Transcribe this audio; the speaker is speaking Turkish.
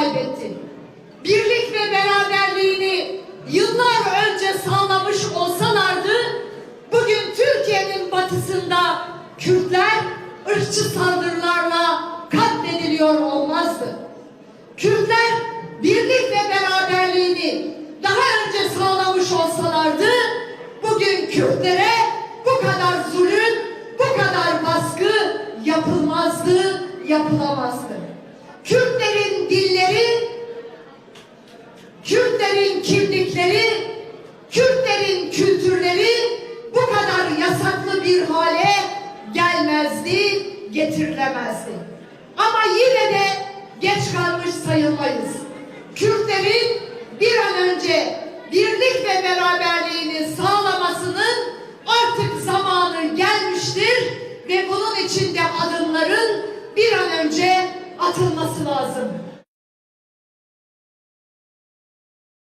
kaybetti. Birlik ve beraberliğini yıllar önce sağlamış olsalardı bugün Türkiye'nin batısında Kürtler ırkçı saldırılarla katlediliyor olmazdı. Kürtler birlik ve beraberliğini daha önce sağlamış olsalardı bugün Kürtlere bu kadar zulüm, bu kadar baskı yapılmazdı, yapılamazdı. Kürtlerin dilleri, Kürtlerin kimlikleri, Kürtlerin kültürleri bu kadar yasaklı bir hale gelmezdi, getirilemezdi. Ama yine de geç kalmış sayılmayız. Kürtlerin bir an önce birlik ve beraberliğini sağlamasının artık zamanı gelmiştir ve bunun için de adımların bir an atılması lazım.